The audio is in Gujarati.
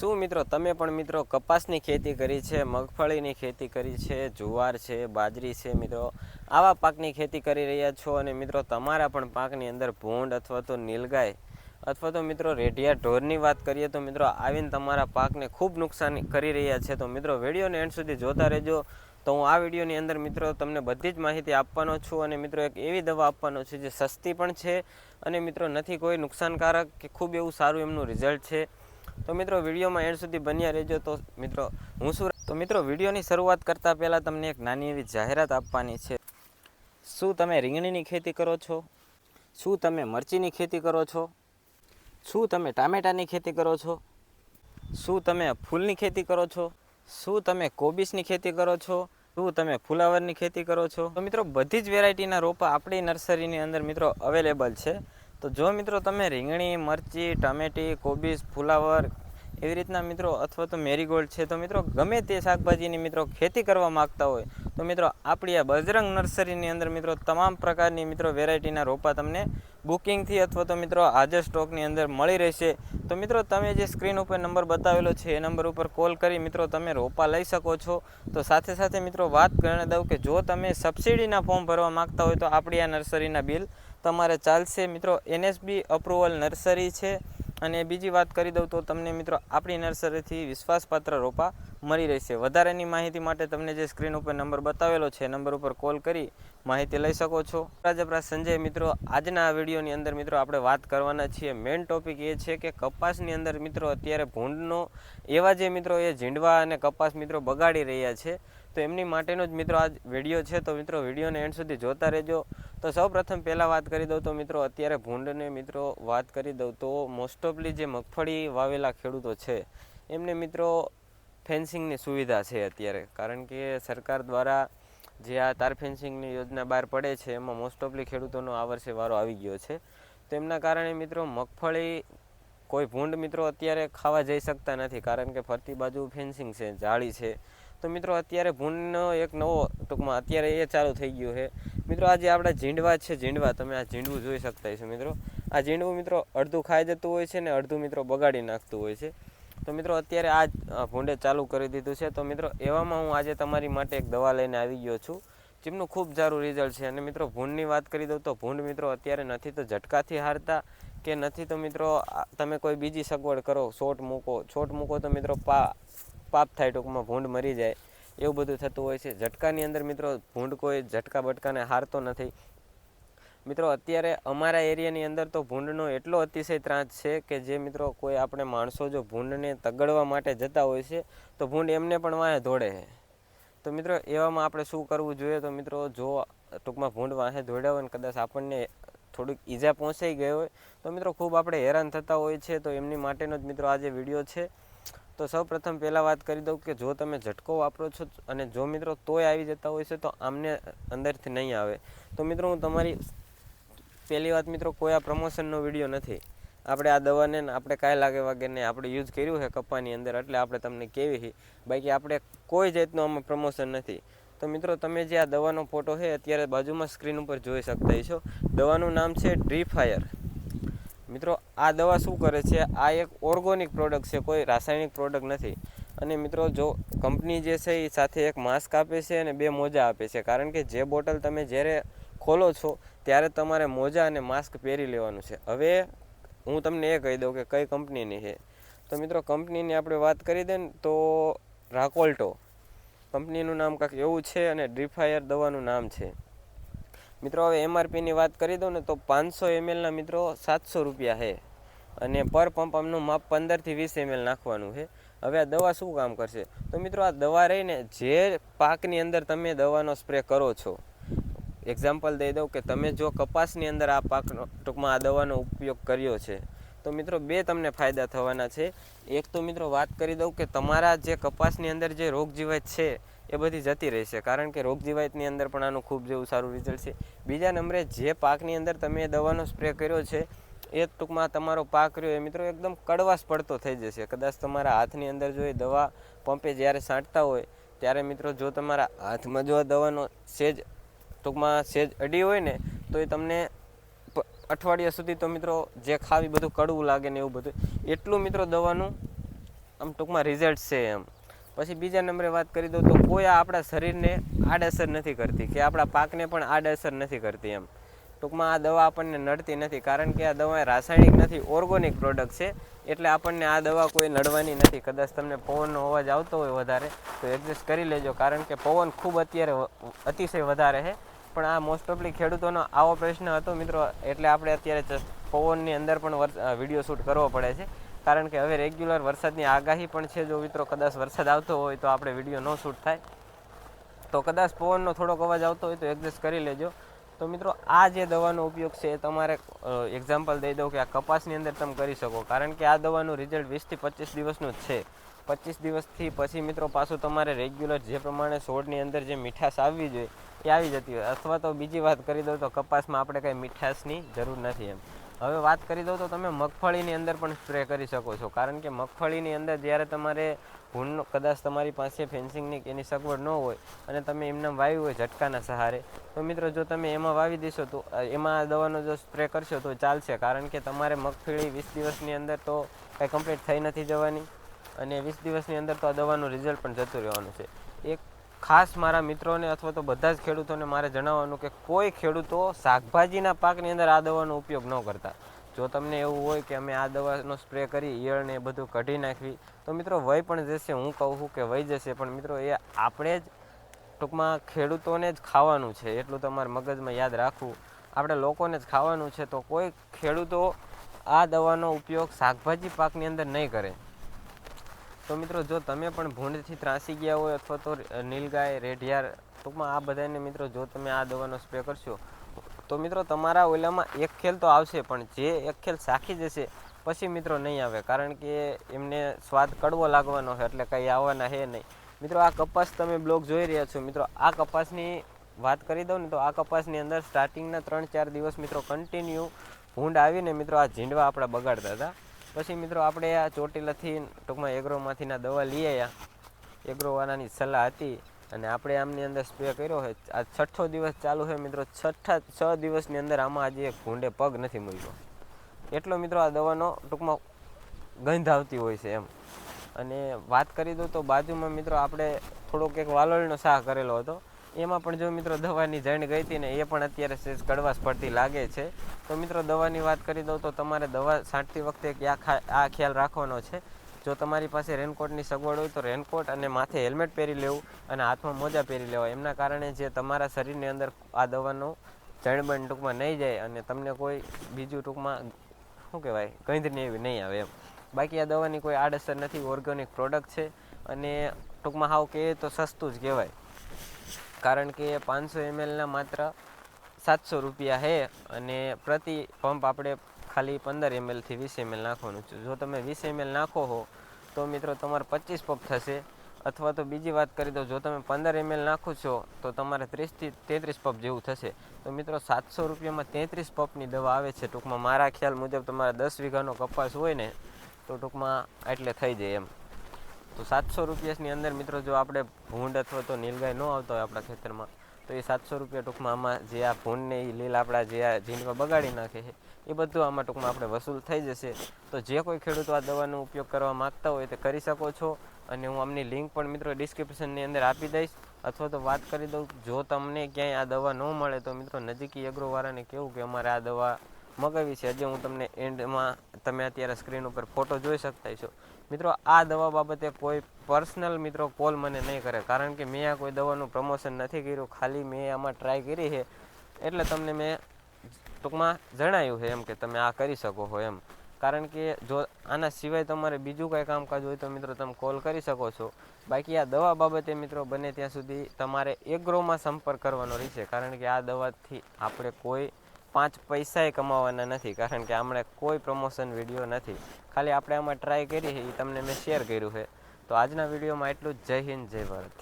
શું મિત્રો, તમે પણ મિત્રો કપાસની ખેતી કરી છે, મગફળીની ખેતી કરી છે, જુવાર છે, બાજરી છે મિત્રો. આવા પાકની ખેતી કરી રહ્યા છો અને મિત્રો તમારા પણ પાકની અંદર ભૂંડ અથવા તો નીલગાય અથવા તો મિત્રો રેઢિયા ઢોરની વાત કરીએ તો મિત્રો આવીને તમારા પાકને ખૂબ નુકસાન કરી રહ્યા છે. તો મિત્રો વિડીયોને એન્ડ સુધી જોતા રહેજો. તો હું આ વિડીયોની અંદર મિત્રો તમને બધી જ માહિતી આપવાનો છું અને મિત્રો એક એવી દવા આપવાનો છું જે સસ્તી પણ છે અને મિત્રો નથી કોઈ નુકસાનકારક કે ખૂબ એવું સારું એમનું રિઝલ્ટ છે. તો મિત્રો, વિડીયોમાં એન્ડ સુધી બન્યા રહેજો. તો મિત્રો, હું શું તો મિત્રો, વિડીયોની શરૂઆત કરતાં પહેલાં તમને એક નાની એવી જાહેરાત આપવાની છે. શું તમે રીંગણીની ખેતી કરો છો? શું તમે મરચીની ખેતી કરો છો? શું તમે ટામેટાની ખેતી કરો છો? શું તમે ફૂલની ખેતી કરો છો? શું તમે કોબીસની ખેતી કરો છો? શું તમે ફુલાવરની ખેતી કરો છો? તો મિત્રો, બધી જ વેરાયટીના રોપા આપણી નર્સરીની અંદર મિત્રો, અવેલેબલ છે. તો જો મિત્રો તમે રીંગણી, મરચી, ટામેટી, કોબીજ, ફુલાવર એવી રીતના મિત્રો અથવા તો મેરીગોલ્ડ છે, તો મિત્રો ગમે તે શાકભાજીની મિત્રો ખેતી કરવા માગતા હોય, તો મિત્રો આપણી આ બજરંગ નર્સરીની અંદર મિત્રો તમામ પ્રકારની મિત્રો વેરાયટીના રોપા તમને બુકિંગથી અથવા તો મિત્રો હાજર સ્ટોકની અંદર મળી રહેશે. તો મિત્રો તમે જે સ્ક્રીન ઉપર નંબર બતાવેલો છે, એ નંબર ઉપર કોલ કરી મિત્રો તમે રોપા લઈ શકો છો. તો સાથે સાથે મિત્રો વાત કરી દઉં કે જો તમે સબસિડીના ફોર્મ ભરવા માગતા હોય તો આપણી આ નર્સરીના બિલ તમારે ચાલશે. મિત્રો એનએસબી અપ્રુવલ નર્સરી છે. અને બીજી વાત કરી દઉં તો તમને મિત્રો, આપણી નર્સરીથી વિશ્વાસપાત્ર રોપા મળી રહેશે. વધારેની માહિતી માટે તમને જે સ્ક્રીન ઉપર નંબર બતાવેલો છે નંબર ઉપર કોલ કરી માહિતી લઈ શકો છો. રાજપરા સંજય, મિત્રો, આજના વિડીયોની અંદર મિત્રો, આપણે વાત કરવાના છીએ. મેઇન ટોપિક એ છે કે કપાસની અંદર મિત્રો, અત્યારે ભૂંડનો એવા જે મિત્રો એ ઝીંડવા અને કપાસ મિત્રો બગાડી રહ્યા છે તો એમની માટેનો જ મિત્રો આ વીડિયો છે. તો મિત્રો વિડીયોને એન્ડ સુધી જોતા રહેજો. તો સૌ પ્રથમ પહેલાં વાત કરી દઉં તો મિત્રો અત્યારે ભૂંડને મિત્રો વાત કરી દઉં તો મોસ્ટ ઓફલી જે મગફળી વાવેલા ખેડૂતો છે, એમને મિત્રો ફેન્સિંગની સુવિધા છે અત્યારે. કારણ કે સરકાર દ્વારા જે આ તાર ફેન્સિંગની યોજના બહાર પડે છે, એમાં મોસ્ટ ઓફલી ખેડૂતોનો આ વર્ષે વારો આવી ગયો છે. તો એમના કારણે મિત્રો મગફળી કોઈ ભૂંડ મિત્રો અત્યારે ખાવા જઈ શકતા નથી. કારણ કે ફરતી બાજુ ફેન્સિંગ છે, જાળી છે. તો મિત્રો અત્યારે ભૂંડનો એક નવો ટૂંકમાં અત્યારે એ ચાલુ થઈ ગયું છે. મિત્રો આજે આપણે ઝીંડવા છે, ઝીંડવા. તમે આ ઝીંડવું જોઈ શકતા છો મિત્રો. આ ઝીંડવું મિત્રો અડધું ખાઈ જતું હોય છે ને અડધું મિત્રો બગાડી નાખતું હોય છે. તો મિત્રો અત્યારે આ ભૂંડે ચાલુ કરી દીધું છે. તો મિત્રો એવામાં હું આજે તમારી માટે એક દવા લઈને આવી ગયો છું, જેમનું ખૂબ સારું રિઝલ્ટ છે. અને મિત્રો ભૂંડની વાત કરી દઉં તો ભૂંડ મિત્રો અત્યારે નથી તો ઝટકાથી હારતા કે નથી તો મિત્રો તમે કોઈ બીજી સગવડ કરો છોટ મૂકો. છોટ મૂકો તો મિત્રો પા પાપ થાય ટૂંકમાં, ભૂંડ મરી જાય, એવું બધું થતું હોય છે. ઝટકાની અંદર મિત્રો, ભૂંડ કોઈ ઝટકા બટકાને હારતો નથી. મિત્રો, અત્યારે અમારા એરિયાની અંદર તો ભૂંડનો એટલો અતિશય ત્રાસ છે કે જે મિત્રો, કોઈ આપણે માણસો જો ભૂંડને તગડવા માટે જતા હોય છે, તો ભૂંડ એમને પણ વાંહે દોડે છે. તો મિત્રો, એવામાં આપણે શું કરવું જોઈએ? તો મિત્રો, જો ટૂંકમાં ભૂંડ વાંહે દોડ્યા હોય ને કદાચ આપણને થોડીક ઈજા પહોંચાઈ ગઈ હોય, તો મિત્રો, ખૂબ આપણે હેરાન થતા હોય છે. તો એમની માટેનો જ મિત્રો આજે વીડિયો છે. તો સૌ પ્રથમ પહેલાં વાત કરી દઉં કે જો તમે ઝટકો વાપરો છો અને જો મિત્રો તોય આવી જતા હોય છે, તો આમને અંદરથી નહીં આવે. તો મિત્રો હું તમારી પહેલી વાત મિત્રો કોઈ આ પ્રમોશનનો વીડિયો નથી. આપણે આ દવાને આપણે કાંઈ લાગે વાગે ને આપણે યુઝ કર્યું છે કપ્પાની અંદર, એટલે આપણે તમને કેવી હી બાકી આપણે કોઈ જાતનું આમાં પ્રમોશન નથી. તો મિત્રો તમે જે આ દવાનો ફોટો છે અત્યારે બાજુમાં સ્ક્રીન ઉપર જોઈ શકતા છો દવાનું નામ છે ડ્રીફાયર મિત્રો, આ દવા શું કરે છે? આ એક ઓર્ગોનિક પ્રોડક્ટ છે, કોઈ રાસાયણિક પ્રોડક્ટ નથી. અને મિત્રો, જો કંપની જે છે એ સાથે એક માસ્ક આપે છે અને બે મોજા આપે છે. કારણ કે જે બોટલ તમે જ્યારે ખોલો છો, ત્યારે તમારે મોજા અને માસ્ક પહેરી લેવાનું છે. હવે હું તમને એ કહી દઉં કે કઈ કંપનીની છે. તો મિત્રો કંપનીની આપણે વાત કરી દે ને, તો રાકોલ્ટો. કંપનીનું નામ કાંઈક એવું છે અને ડ્રીફાયર દવાનું નામ છે. મિત્રો, હવે એમઆરપીની વાત કરી દઉં ને તો પાંચસો એમએલના મિત્રો સાતસો રૂપિયા છે. અને પર પંપ આમનું માપ પંદરથી વીસ એમએલ નાખવાનું છે. હવે આ દવા શું કામ કરશે? તો મિત્રો, આ દવા રહીને જે પાકની અંદર તમે દવાનો સ્પ્રે કરો છો એક્ઝામ્પલ દઈ દઉં કે તમે જો કપાસની અંદર આ પાકનો, ટૂંકમાં આ દવાનો ઉપયોગ કર્યો છે. તો મિત્રો, બે તમને ફાયદા થવાના છે. એક તો મિત્રો વાત કરી દઉં કે તમારા જે કપાસની અંદર જે રોગજીવત છે એ બધી જતી રહેશે કારણ કે રોગ જીવાતની અંદર પણ આનું ખૂબ જેવું સારું રિઝલ્ટ છે. બીજા નંબરે જે પાકની અંદર તમે દવાનો સ્પ્રે કર્યો છે, એ ટૂંકમાં તમારો પાક રહ્યો. એ મિત્રો એકદમ કડવાશ પડતો થઈ જશે. કદાચ તમારા હાથની અંદર જો એ દવા પંપે જ્યારે છાંટતા હોય, ત્યારે મિત્રો જો તમારા હાથમાં જો દવાનો સેજ ટૂંકમાં સેજ અડી હોય ને, તો એ તમને અઠવાડિયા સુધી તો મિત્રો જે ખાવી બધું કડવું લાગે ને એવું બધું, એટલું મિત્રો દવાનું આમ ટૂંકમાં રિઝલ્ટ છે એમ. પછી બીજા નંબરે વાત કરી દઉં તો કોઈ આપણા શરીરને આડઅસર નથી કરતી, કે આપણા પાકને પણ આડઅસર નથી કરતી એમ. ટૂંકમાં આ દવા આપણને નડતી નથી, કારણ કે આ દવા રાસાયણિક નથી, ઓર્ગોનિક પ્રોડક્ટ છે. એટલે આપણને આ દવા કોઈ નડવાની નથી. કદાચ તમને પવનનો અવાજ આવતો હોય વધારે, તો એડજસ્ટ કરી લેજો, કારણ કે પવન ખૂબ અત્યારે અતિશય વધારે છે. પણ આ મોસ્ટ ઓફલી ખેડૂતોનો આવો પ્રશ્ન હતો મિત્રો, એટલે આપણે અત્યારે પવનની અંદર પણ વીડિયો શૂટ કરવો પડે છે. કારણ કે હવે રેગ્યુલર વરસાદની આગાહી પણ છે. જો મિત્રો કદાચ વરસાદ આવતો હોય તો આપણે વીડિયો ન શૂટ થાય. તો કદાચ પવનનો થોડોક અવાજ આવતો હોય તો એડજસ્ટ કરી લેજો. તો મિત્રો, આ જે દવાનો ઉપયોગ છે એ તમારે એક્ઝામ્પલ દઈ દઉં કે આ કપાસની અંદર તમે કરી શકો. કારણ કે આ દવાનું રિઝલ્ટ વીસથી પચીસ દિવસનું જ છે. પચીસ દિવસથી પછી મિત્રો પાછું તમારે રેગ્યુલર જે પ્રમાણે છોડની અંદર જે મીઠાશ આવવી જોઈએ એ આવી જતી હોય. અથવા તો બીજી વાત કરી દઉં તો કપાસમાં આપણે કંઈ મીઠાશની જરૂર નથી એમ. હવે વાત કરી દઉં તો તમે મગફળીની અંદર પણ સ્પ્રે કરી શકો છો. કારણ કે મગફળીની અંદર જ્યારે તમારે ભૂનનો કદાચ તમારી પાસે ફેન્સિંગની એની સગવડ ન હોય અને તમે એમને વાવ્યું હોય ઝટકાના સહારે, તો મિત્રો જો તમે એમાં વાવી દેશો તો એમાં આ દવાનો જો સ્પ્રે કરશો તો ચાલશે. કારણ કે તમારે મગફળી વીસ દિવસની અંદર તો કાંઈ કમ્પ્લીટ થઈ નથી જવાની અને વીસ દિવસની અંદર તો આ દવાનું રિઝલ્ટ પણ જતું રહેવાનું છે. એક ખાસ મારા મિત્રોને અથવા તો બધા જ ખેડૂતોને મારે જણાવવાનું કે કોઈ ખેડૂતો શાકભાજીના પાકની અંદર આ દવાનો ઉપયોગ ન કરતા. જો તમને એવું હોય કે અમે આ દવાનો સ્પ્રે કરી ઈયળને એ બધું કાઢી નાખવી, તો મિત્રો વય પણ જશે, હું કહું છું કે વય જશે, પણ મિત્રો એ આપણે જ ટૂંકમાં ખેડૂતોને જ ખાવાનું છે, એટલું તમારે મગજમાં યાદ રાખવું. આપણે લોકોને જ ખાવાનું છે, તો કોઈ ખેડૂતો આ દવાનો ઉપયોગ શાકભાજી પાકની અંદર નહીં કરે. તો મિત્રો, જો તમે પણ ભૂંડથી ત્રાસી ગયા હોય અથવા તો નીલગાય, રેઢિયાર, ટૂંકમાં આ બધાને મિત્રો, જો તમે આ દવાનો સ્પ્રે કરશો, તો મિત્રો તમારા ઓલામાં એક ખેલ તો આવશે, પણ જે એક ખેલ સાખી જશે, પછી મિત્રો નહીં આવે, કારણ કે એમને સ્વાદ કડવો લાગવાનો છે, એટલે કંઈ આવવાના છે નહીં. મિત્રો, આ કપાસ તમે બ્લોગ જોઈ રહ્યા છો, મિત્રો, આ કપાસની વાત કરી દઉં ને તો આ કપાસની અંદર સ્ટાર્ટિંગના ત્રણ ચાર દિવસ મિત્રો કન્ટિન્યુ ભૂંડ આવીને મિત્રો આ ઝીંડવા આપણા બગાડતા હતા. પછી મિત્રો આપણે આ ચોટીલાથી ટૂંકમાં એગ્રોમાંથીના દવા લઈ આવ્યા એગ્રોવાળાની સલાહ હતી અને આપણે આમની અંદર સ્પ્રે કર્યો છે. આ છઠ્ઠો દિવસ ચાલુ છે મિત્રો. છઠ્ઠા છ દિવસની અંદર આમાં આજે એક ભૂંડે પગ નથી મૂક્યો. એટલો મિત્રો આ દવાનો ટૂંકમાં ગંધ આવતી હોય છે એમ. અને વાત કરી દઉં તો બાજુમાં મિત્રો આપણે થોડોક એક વાલોળનો શાહ કરેલો હતો. એમાં પણ જો મિત્રો દવાની જણ ગઈ હતી ને એ પણ અત્યારે સેજ કડવાશ પડતી લાગે છે. તો મિત્રો દવાની વાત કરી દઉં તો તમારે દવા છાંટતી વખતે આ ખ્યાલ રાખવાનો છે. જો તમારી પાસે રેનકોટની સગવડ હોય તો રેનકોટ અને માથે હેલ્મેટ પહેરી લેવું અને હાથમાં મોજા પહેરી લેવા. એમના કારણે જે તમારા શરીરની અંદર આ દવાનો જણબણ ટૂંકમાં નહીં જાય અને તમને કોઈ બીજું ટૂંકમાં શું કહેવાય કંઈ એવી નહીં આવે એમ. બાકી આ દવાની કોઈ આડઅસર નથી ઓર્ગેનિક પ્રોડક્ટ છે અને ટૂંકમાં હાવ કહે તો સસ્તું જ કહેવાય. કારણ કે પાંચસો એમએલના માત્ર સાતસો રૂપિયા છે અને પ્રતિ પંપ આપણે ખાલી પંદર એમએલથી વીસ એમએલ નાખવાનું છે. જો તમે વીસ એમએલ નાખો હો, તો મિત્રો તમારે પચીસ પંપ થશે. અથવા તો બીજી વાત કરી દો જો તમે પંદર એમએલ નાખો છો, તો તમારે ત્રીસથી તેત્રીસ પંપ જેવું થશે. તો મિત્રો સાતસો રૂપિયામાં તેત્રીસ પંપની દવા આવે છે ટૂંકમાં. મારા ખ્યાલ મુજબ તમારા દસ વીઘાનો કપાસ હોય ને, તો ટૂંકમાં એટલે થઈ જાય એમ. તો સાતસો રૂપિયાની અંદર મિત્રો જો આપણે ભૂંડ અથવા તો નીલગાય ન આવતા હોય આપણા ખેતરમાં, તો એ સાતસો રૂપિયા ટૂંકમાં આમાં જે આ ભૂંડને એ લીલ આપણા જે આ ઝીંડવા બગાડી નાખે છે, એ બધું આમાં ટૂંકમાં આપણે વસૂલ થઈ જશે. તો જે કોઈ ખેડૂતો આ દવાનો ઉપયોગ કરવા માગતા હોય તે કરી શકો છો અને હું આમની લિંક પણ મિત્રો ડિસ્ક્રિપ્શનની અંદર આપી દઈશ. અથવા તો વાત કરી દઉં, જો તમને ક્યાંય આ દવા ન મળે તો મિત્રો નજીકી એગ્રોવાળાને કેવું કે અમારે આ દવા મગાવી છે. હજી હું તમને એન્ડમાં તમે અત્યારે સ્ક્રીન ઉપર ફોટો જોઈ શકતા છો મિત્રો, આ દવા બાબતે કોઈ પર્સનલ મિત્રો કોલ મને નહીં કરે. કારણ કે મેં આ કોઈ દવાનું પ્રમોશન નથી કર્યું. ખાલી મેં આમાં ટ્રાય કરી છે. એટલે તમને મેં ટૂંકમાં જણાવ્યું છે એમ કે તમે આ કરી શકો છો એમ. કારણ કે જો આના સિવાય તમારે બીજું કાંઈ કામકાજ હોય તો મિત્રો તમે કોલ કરી શકો છો. બાકી આ દવા બાબતે મિત્રો બને ત્યાં સુધી તમારે એગ્રોમાં સંપર્ક કરવાનો રહેશે. કારણ કે આ દવાથી આપણે કોઈ પાંચ પૈસાએ કમાવાના નથી, કારણ કે આમણે કોઈ પ્રમોશન વીડિયો નથી. ખાલી આપણે આમાં ટ્રાય કરી છે એ તમને મેં શેર કર્યું છે. તો આજના વિડીયોમાં એટલું જ. જય હિન્દ, જય ભારત.